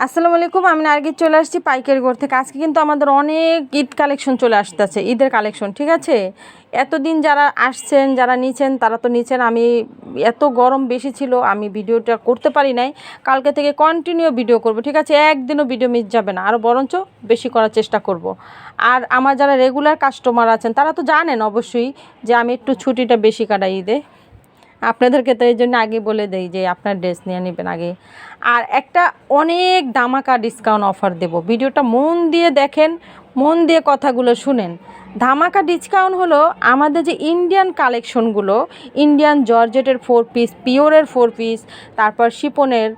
আসসালামু আলাইকুম, আমি নার্গিস চলে আসছি পাইকারি ঘর থেকে। আজকে কিন্তু আমাদের অনেক ঈদ কালেকশন চলে আসতেছে, ঈদের কালেকশন, ঠিক আছে? এতদিন যারা আসছেন, যারা নিছেন, তারা তো নিছেন। আমি এত গরম বেশি ছিল, আমি ভিডিওটা করতে পারি নাই। কালকে থেকে কন্টিনিউ ভিডিও করব, ঠিক আছে? একদিনও ভিডিও মিস যাবে না। আরও বরঞ্চ বেশি করার চেষ্টা করব। আর আমার যারা রেগুলার কাস্টমার আছেন, তারা তো জানেন অবশ্যই যে আমি একটু ছুটিটা বেশি কাটাই ঈদে। আপনাদেরকে তো এই জন্য আগে বলে দেই যে আপনার ড্রেস নিয়ে নেবেন আগে। আর একটা অনেক দামাকা ডিসকাউন্ট অফার দেব। ভিডিওটা মন দিয়ে দেখেন, মন দিয়ে কথাগুলো শুনেন। ধামাকা ডিসকাউন্ট হলো আমাদের যে ইন্ডিয়ান কালেকশনগুলো ইন্ডিয়ান জর্জেটের ফোর পিস পিওরের ফোর পিস তারপর শিপনের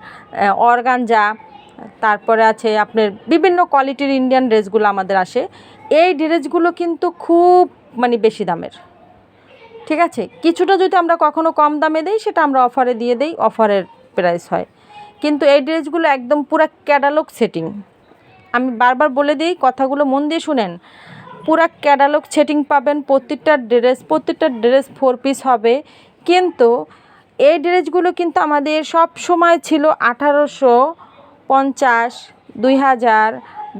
অর্গানজা তারপরে আছে আপনার বিভিন্ন কোয়ালিটির ইন্ডিয়ান ড্রেসগুলো আমাদের আসে। এই ড্রেসগুলো কিন্তু খুব মানে বেশি দামের। ঠিক আছে? কিছুটা যদি আমরা কখনো কম দামে দেই, সেটা আমরা অফারে দিয়ে দেই অফারের প্রাইস হয়। কিন্তু এই ড্রেসগুলো একদম পুরো ক্যাটালগ সেটিং আমি বারবার বলে দিই, কথাগুলো মন দিয়ে শুনেন। পুরা ক্যাটালগ সেটিং পাবেন, প্রত্যেকটা ড্রেস প্রত্যেকটা ড্রেস ফোর পিস হবে। কিন্তু এই ড্রেসগুলো কিন্তু আমাদের সব সময় ছিল আঠারোশো পঞ্চাশ, দুই হাজার,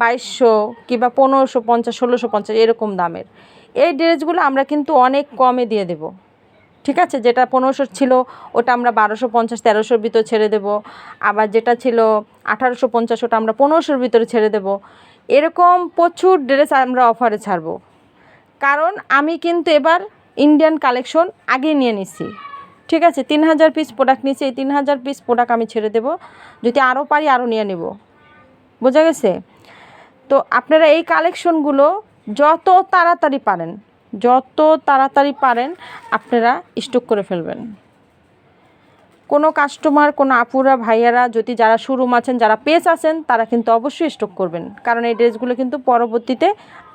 বাইশশো কিংবা পনেরোশো পঞ্চাশ, ষোলোশো পঞ্চাশ, এরকম দামের। এই ড্রেসগুলো আমরা কিন্তু অনেক কমে দিয়ে দেব। ঠিক আছে? যেটা পনেরোশো ছিল, ওটা আমরা বারোশো পঞ্চাশ, তেরোশোর ভিতর ছেড়ে দেব। আবার যেটা ছিল আঠারোশো পঞ্চাশ, ওটা আমরা পনেরোশোর ভিতরে ছেড়ে দেব। এরকম প্রচুর ড্রেস আমরা অফারে ছাড়ব। কারণ আমি কিন্তু এবার ইন্ডিয়ান কালেকশন আগে নিয়ে নিছি। ঠিক আছে? তিন হাজার পিস প্রোডাক্ট নিয়েছি, এই তিন হাজার পিস প্রোডাক্ট আমি ছেড়ে দেব। যদি আরও পারি, আরও নিয়ে নেব। বোঝা গেছে? তো আপনারা এই কালেকশনগুলো যত তাড়াতাড়ি পারেন, যত তাড়াতাড়ি পারেন, আপনারা স্টক করে ফেলবেন। কোনো কাস্টমার কোনো আপুরা, ভাইয়ারা যদি যারা শোরুম আছেন, যারা পেজ আছেন, তারা কিন্তু অবশ্যই স্টক করবেন। কারণ এই ড্রেসগুলো কিন্তু পরবর্তীতে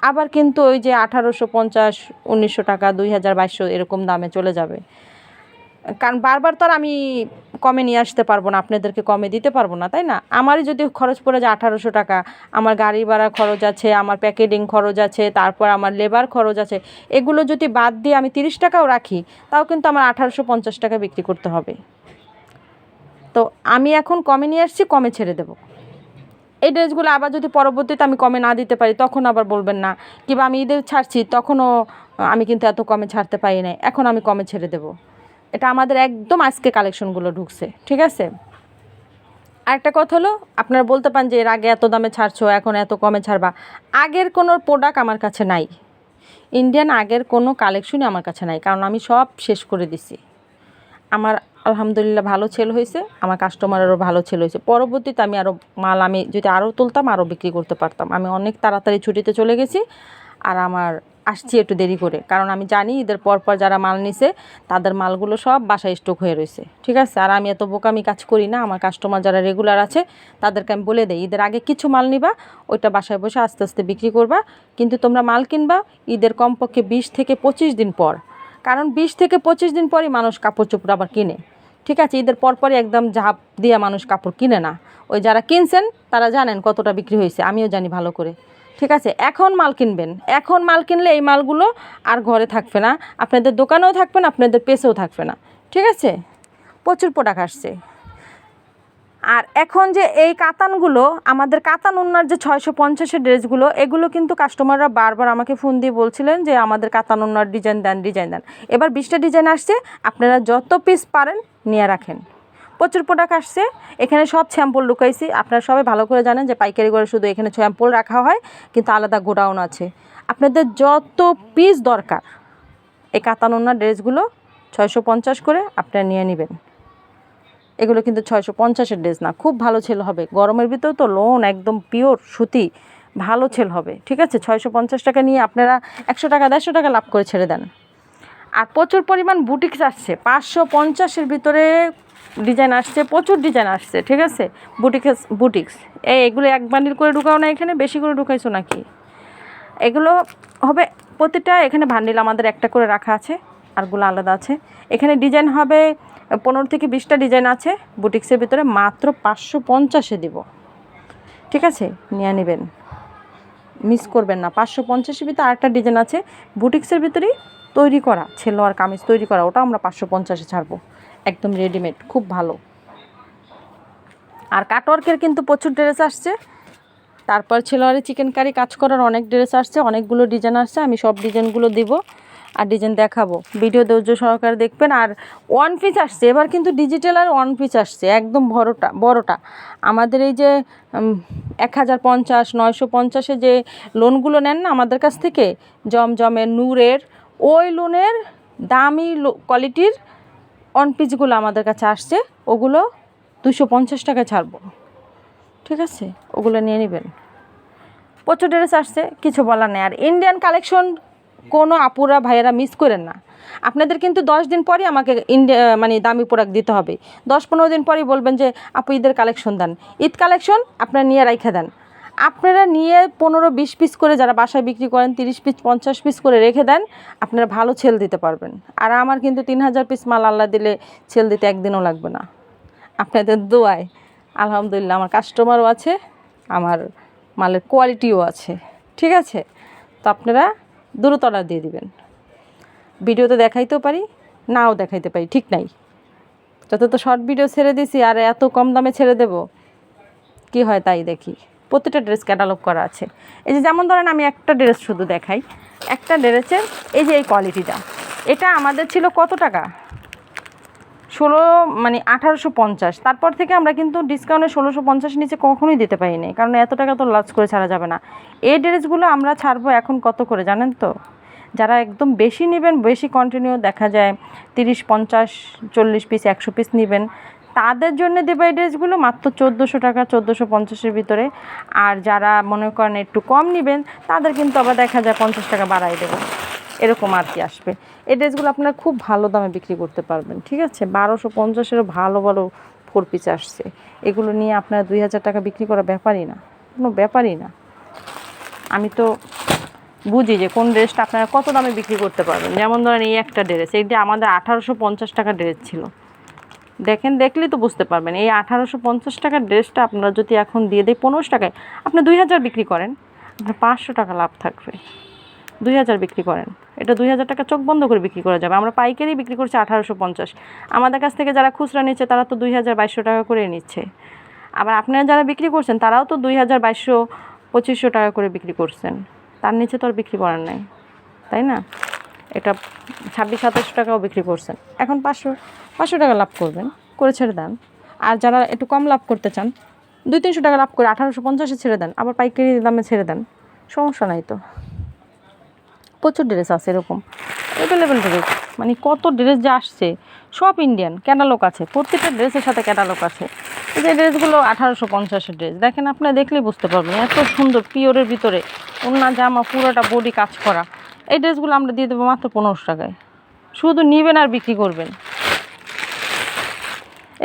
আবার কিন্তু ওই যে আঠারোশো পঞ্চাশ, উনিশশো টাকা, দুই হাজার বাইশশো এরকম দামে চলে যাবে। কারণ বারবার তো আর আমি কমে নিয়ে আসতে পারব না, আপনাদেরকে কমে দিতে পারব না, তাই না? আমারই যদি খরচ পড়ে যায় আঠারোশো টাকা, আমার গাড়ি ভাড়া খরচ আছে, আমার প্যাকেটিং খরচ আছে, তারপর আমার লেবার খরচ আছে, এগুলো যদি বাদ দিয়ে আমি তিরিশ টাকাও রাখি, তাও কিন্তু আমার আঠারোশো পঞ্চাশ টাকা বিক্রি করতে হবে। তো আমি এখন কমে নিয়ে আসছি, কমে ছেড়ে দেবো। এই ড্রেসগুলো আবার যদি পরবর্তীতে আমি কমে না দিতে পারি, তখন আবার বলবেন না, কিংবা আমি ঈদের ছাড়ছি, তখনও আমি কিন্তু এত কমে ছাড়তে পারি নাই, এখন আমি কমে ছেড়ে দেবো। এটা আমাদের একদম আজকে কালেকশনগুলো ঢুকছে, ঠিক আছে? আরেকটা কথা হলো, আপনারা বলতে পারেন যে এর আগে এত দামে ছাড়ছো, এখন এত কমে ছাড়বা। আগের কোনো প্রোডাক্ট আমার কাছে নাই। ইন্ডিয়ান আগের কোনো কালেকশনই আমার কাছে নাই, কারণ আমি সব শেষ করে দিছি। আমার আলহামদুলিল্লাহ ভালো সেল হয়েছে, আমার কাস্টমারেরও ভালো সেল হয়েছে। পরবর্তীতে আমি আরও মাল আমি যদি আরও তুলতাম, আরও বিক্রি করতে পারতাম। আমি অনেক তাড়াতাড়ি ছুটিতে চলে গেছি, আর আমার আসছি একটু দেরি করে। কারণ আমি জানি ঈদের পর পর যারা মাল নিছে, তাদের মালগুলো সব বাসায় স্টক হয়ে রয়েছে ঠিক আছে? আর আমি এত বোকামি কাজ করি না, আমার কাস্টমার যারা রেগুলার আছে, তাদেরকে আমি বলে দিই ঈদের আগে কিছু মাল নিবা, ওইটা বাসায় বসে আস্তে আস্তে বিক্রি করবা। কিন্তু তোমরা মাল কিনবা ঈদের কমপক্ষে বিশ থেকে পঁচিশ দিন পর। কারণ বিশ থেকে পঁচিশ দিন পরই মানুষ কাপড় চোপড় আবার কিনে। ঠিক আছে? ঈদের পরপরই একদম ঝাঁপ দিয়ে মানুষ কাপড় কিনে না। ওই যারা কিনছেন, তারা জানেন কতটা বিক্রি হয়েছে। আমিও জানি ভালো করে। ঠিক আছে? এখন মাল কিনবেন। এখন মাল কিনলে এই মালগুলো আর ঘরে থাকবে না। আপনাদের দোকানেও থাকবে না, আপনাদের পেসেও থাকবে না। ঠিক আছে? প্রচুর প্রোডাক্ট আসছে। আর এখন যে এই কাতানগুলো, আমাদের কাতান উন্নার যে ছয়শো পঞ্চাশের ড্রেসগুলো, এগুলো কিন্তু কাস্টমাররা বারবার আমাকে ফোন দিয়ে বলছিলেন যে আমাদের কাতান উন্নার ডিজাইন দেন ডিজাইন দেন। এবার বিশটা ডিজাইন আসছে, আপনারা যত পিস পারেন নিয়ে রাখেন। প্রচুর প্রোডাক্ট আসছে। এখানে সব স্যাম্পল লুকাইছি। আপনারা সবাই ভালো করে জানেন যে পাইকারি করে শুধু এখানে স্যাম্পল রাখা হয়, কিন্তু আলাদা গোডাউন আছে। আপনাদের যত পিস দরকার, এই কাতান উন্নার ড্রেসগুলো ছয়শো পঞ্চাশ করে আপনারা নিয়ে নেবেন। এগুলো কিন্তু ছয়শো পঞ্চাশের ড্রেস না, খুব ভালো ছেল হবে। গরমের ভিতরে তো লোন একদম পিওর সুতি, ভালো ছেল হবে। ঠিক আছে? ছয়শো পঞ্চাশ টাকা নিয়ে আপনারা একশো টাকা, দেড়শো টাকা লাভ করে ছেড়ে দেন। আর প্রচুর পরিমাণ বুটিক্স আসছে। পাঁচশো পঞ্চাশের ভিতরে ডিজাইন আসছে, প্রচুর ডিজাইন আসছে, ঠিক আছে? Boutiques boutiques. এই এগুলো এক বান্ডিল করে ঢুকাও না এখানে, বেশি করে ঢুকাইছো নাকি? এগুলো হবে প্রতিটা, এখানে ভান্ডিল আমাদের একটা করে রাখা আছে আরগুলো আলাদা আছে। এখানে ডিজাইন হবে পনেরো থেকে বিশটা ডিজাইন আছে, বুটিক্সের ভিতরে মাত্র পাঁচশো পঞ্চাশে দিব। ঠিক আছে? নিয়ে নেবেন। মিস করবেন না, পাঁচশো পঞ্চাশের ভিতরে আরেকটা ডিজাইন আছে, বুটিক্সের ভিতরেই তৈরি করা ছেলো আর কামিজ তৈরি করা, ওটা আমরা পাঁচশো পঞ্চাশে ছাড়বো। একদম রেডিমেড খুব ভালো। আর কাটওয়ার্কের কিন্তু প্রচুর ড্রেস আসছে। তারপর ছিল আর চিকেন কারি কাজ করার অনেক ড্রেস আসছে, অনেকগুলো ডিজাইন আসছে, আমি সব ডিজাইনগুলো দিব আর ডিজাইন দেখাবো। ভিডিও ধৈর্য সহকারে দেখবেন। আর ওয়ান পিস আসছে, এবার কিন্তু ডিজিটাল আর ওয়ান পিস আসছে, একদম বড়টা বড়টা। আমাদের এই যে এক হাজার পঞ্চাশ, নয়শো পঞ্চাশে যে লোনগুলো নেন না আমাদের কাছ থেকে, জমজমের, নূরের, ওই লোনের দামি কোয়ালিটির অন পিসগুলো আমাদের কাছে আসছে, ওগুলো দুশো পঞ্চাশ টাকায় ছাড়বো। ঠিক আছে? ওগুলো নিয়ে নেবেন। প্রচুর ড্রেস আসছে, কিছু বলার নেই। আর ইন্ডিয়ান কালেকশন কোনো আপুরা, ভাইয়েরা মিস করেন না। আপনাদের কিন্তু দশ দিন পরই আমাকে ইন্ডিয়া মানে দামি প্রোডাক্ট দিতে হবে। দশ পনেরো দিন পরই বলবেন যে, আপু, ঈদের কালেকশন দেন। ঈদ কালেকশন আপনারা নিয়ে রাইখে দেন। আপনারা নিয়ে পনেরো বিশ পিস করে যারা বাসায় বিক্রি করেন, তিরিশ পিস পঞ্চাশ পিস করে রেখে দেন, আপনারা ভালো ছেল দিতে পারবেন। আর আমার কিন্তু তিন হাজার পিস মাল আল্লাহ দিলে ছেল দিতে একদিনও লাগবে না। আপনাদের দোয়ায়, আলহামদুলিল্লাহ, আমার কাস্টমারও আছে, আমার মালের কোয়ালিটিও আছে। ঠিক আছে? তো আপনারা দ্রুত অর্ডার দিয়ে দিবেন। ভিডিওতে দেখাইতেও পারি, নাও দেখাইতে পারি, ঠিক নাই। যত তো শর্ট ভিডিও ছেড়ে দিছি, আর এত কম দামে ছেড়ে দেব, কি হয় তাই দেখি। প্রতিটা ড্রেস ক্যাটালগ করা আছে। এই যে যেমন ধরেন আমি একটা ড্রেস শুধু দেখাই, একটা ড্রেসের এই যে এই কোয়ালিটিটা এটা আমাদের ছিল কত টাকা? ষোলো মানে আঠারোশো পঞ্চাশ। তারপর থেকে আমরা কিন্তু ডিসকাউন্টে ষোলোশো পঞ্চাশ নিচে কখনোই দিতে পারিনি, কারণ এত টাকা তো লস করে ছাড়া যাবে না। এই ড্রেসগুলো আমরা ছাড়বো এখন কত করে জানেন তো? যারা একদম বেশি নেবেন, বেশি কন্টিনিউ দেখা যায়, তিরিশ পঞ্চাশ, চল্লিশ পিস একশো পিস নেবেন। তাদের জন্য দেবো এই ড্রেসগুলো মাত্র চোদ্দোশো টাকা, চোদ্দোশো পঞ্চাশের ভিতরে। আর যারা মনে করেন একটু কম নেবেন, তাদের কিন্তু আবার দেখা যায় পঞ্চাশ টাকা বাড়াই দেবো। এরকম আর কি আসবে। এই ড্রেসগুলো আপনারা খুব ভালো দামে বিক্রি করতে পারবেন, ঠিক আছে? বারোশো পঞ্চাশেরও ভালো ভালো ফোর পিস আসছে। এগুলো নিয়ে আপনারা দুই হাজার টাকা বিক্রি করা ব্যাপারই না, কোনো ব্যাপারই না। আমি তো বুঝি যে কোন ড্রেসটা আপনারা কত দামে বিক্রি করতে পারবেন। যেমন ধরেন এই একটা ড্রেস এইটা আমাদের আঠারোশো পঞ্চাশ টাকা ড্রেস ছিল। দেখেন, দেখলেই তো বুঝতে পারবেন। এই আঠারোশো পঞ্চাশ টাকার ড্রেসটা আপনারা যদি এখন দিয়ে দেয় পনেরোশো টাকায়, আপনি দুই হাজার বিক্রি করেন, আপনার পাঁচশো টাকা লাভ থাকবে। দুই হাজার বিক্রি করেন। এটা দুই হাজার টাকা চোখ বন্ধ করে বিক্রি করা যাবে। আমরা পাইকারি বিক্রি করছি আঠারোশো পঞ্চাশ। আমাদের কাছ থেকে যারা খুচরা নিচ্ছে, তারা তো দুই হাজার বাইশশো টাকা করে নিচ্ছে। আবার আপনারা যারা বিক্রি করছেন, তারাও তো দুই হাজার বাইশশো পঁচিশশো টাকা করে বিক্রি করছেন। তার নিচে তো আর বিক্রি করার নাই। তাই না? এটা ছাব্বিশ সাতাশশো টাকাও বিক্রি করছেন। এখন পাঁচশো পাঁচশো টাকা লাভ করবেন, করে ছেড়ে দেন। আর যারা একটু কম লাভ করতে চান, দুই, তিনশো টাকা লাভ করে আঠারোশো পঞ্চাশে ছেড়ে দেন, আবার পাইকারি দামে ছেড়ে দেন, সমস্যা নাই তো। প্রচুর ড্রেস আছে এরকম। অ্যাভেলেবেল ড্রেস মানে কত ড্রেস যে আসছে, সব ইন্ডিয়ান ক্যাটালগ আছে, প্রত্যেকটা ড্রেসের সাথে ক্যাটালগ আছে। যে ড্রেসগুলো আঠারোশো পঞ্চাশের ড্রেস দেখেন আপনারা দেখলেই বুঝতে পারবেন, এত সুন্দর পিওরের ভিতরে অন্য জামা, পুরোটা বডি কাজ করা। এই ড্রেসগুলো আমরা দিয়ে দেবো মাত্র পনেরোশো টাকায়। শুধু নিবেন আর বিক্রি করবেন।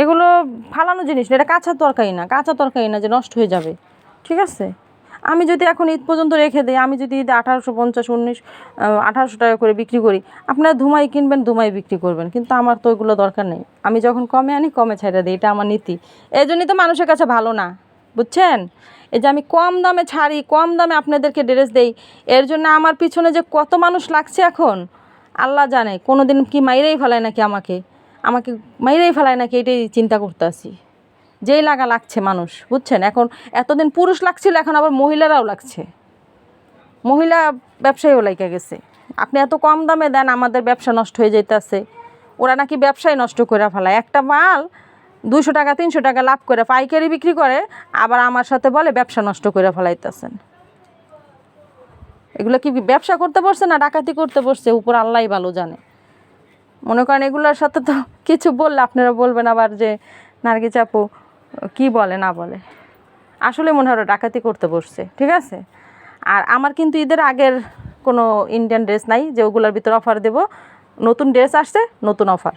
এগুলো ফালানো জিনিস না, এটা কাঁচা তরকারি না, কাঁচা তরকারি না যে নষ্ট হয়ে যাবে। ঠিক আছে? আমি যদি এখন ঈদ পর্যন্ত রেখে দিই, আমি যদি ঈদে আঠারোশো, পঞ্চাশ, উনিশ আঠারোশো টাকা করে বিক্রি করি, আপনারা ধুমাই কিনবেন, ধুমাই বিক্রি করবেন, কিন্তু আমার তো ওইগুলো দরকার নেই। আমি যখন কমে আনি, কমে ছাইড়া দিই, এটা আমার নীতি। এই জন্যই তো মানুষের কাছে ভালো না, বুঝছেন? এই যে আমি কম দামে ছাড়ি, কম দামে আপনাদেরকে ড্রেস দেই, এর জন্য আমার পিছনে যে কত মানুষ লাগছে এখন, আল্লাহ জানে কোনো দিন কি মাইরেই ফেলায় নাকি আমাকে আমাকে মাইরেই ফেলায় নাকি এটাই চিন্তা করতে আসি যেই লাগা লাগছে মানুষ, বুঝছেন? এখন এতদিন পুরুষ লাগছিল, এখন আবার মহিলারাও লাগছে। মহিলা ব্যবসায়ীও লাইকা গেছে। আপনি এত কম দামে দেন, আমাদের ব্যবসা নষ্ট হয়ে যাইতেছে। ওরা নাকি ব্যবসায় নষ্ট করে ফেলায়। একটা মাল দুশো টাকা, তিনশো টাকা লাভ করে পাইকারি বিক্রি করে, আবার আমার সাথে বলে ব্যবসা নষ্ট করে ফেলাইতেছেন। এগুলো কি ব্যবসা করতে পারছে না ডাকাতি করতে পারছে উপর আল্লাহ ভালো জানে। মনে করেন এগুলোর সাথে তো কিছু বললে আপনারা বলবেন আবার যে নার্গি চাপু কি বলে না বলে? আসলে মনে হয় ডাকাতি করতে বসছে, ঠিক আছে? আর আমার কিন্তু ঈদের আগের কোনো ইন্ডিয়ান ড্রেস নাই, যে ওগুলোর ভিতরে অফার দেব। নতুন ড্রেস আসছে, নতুন অফার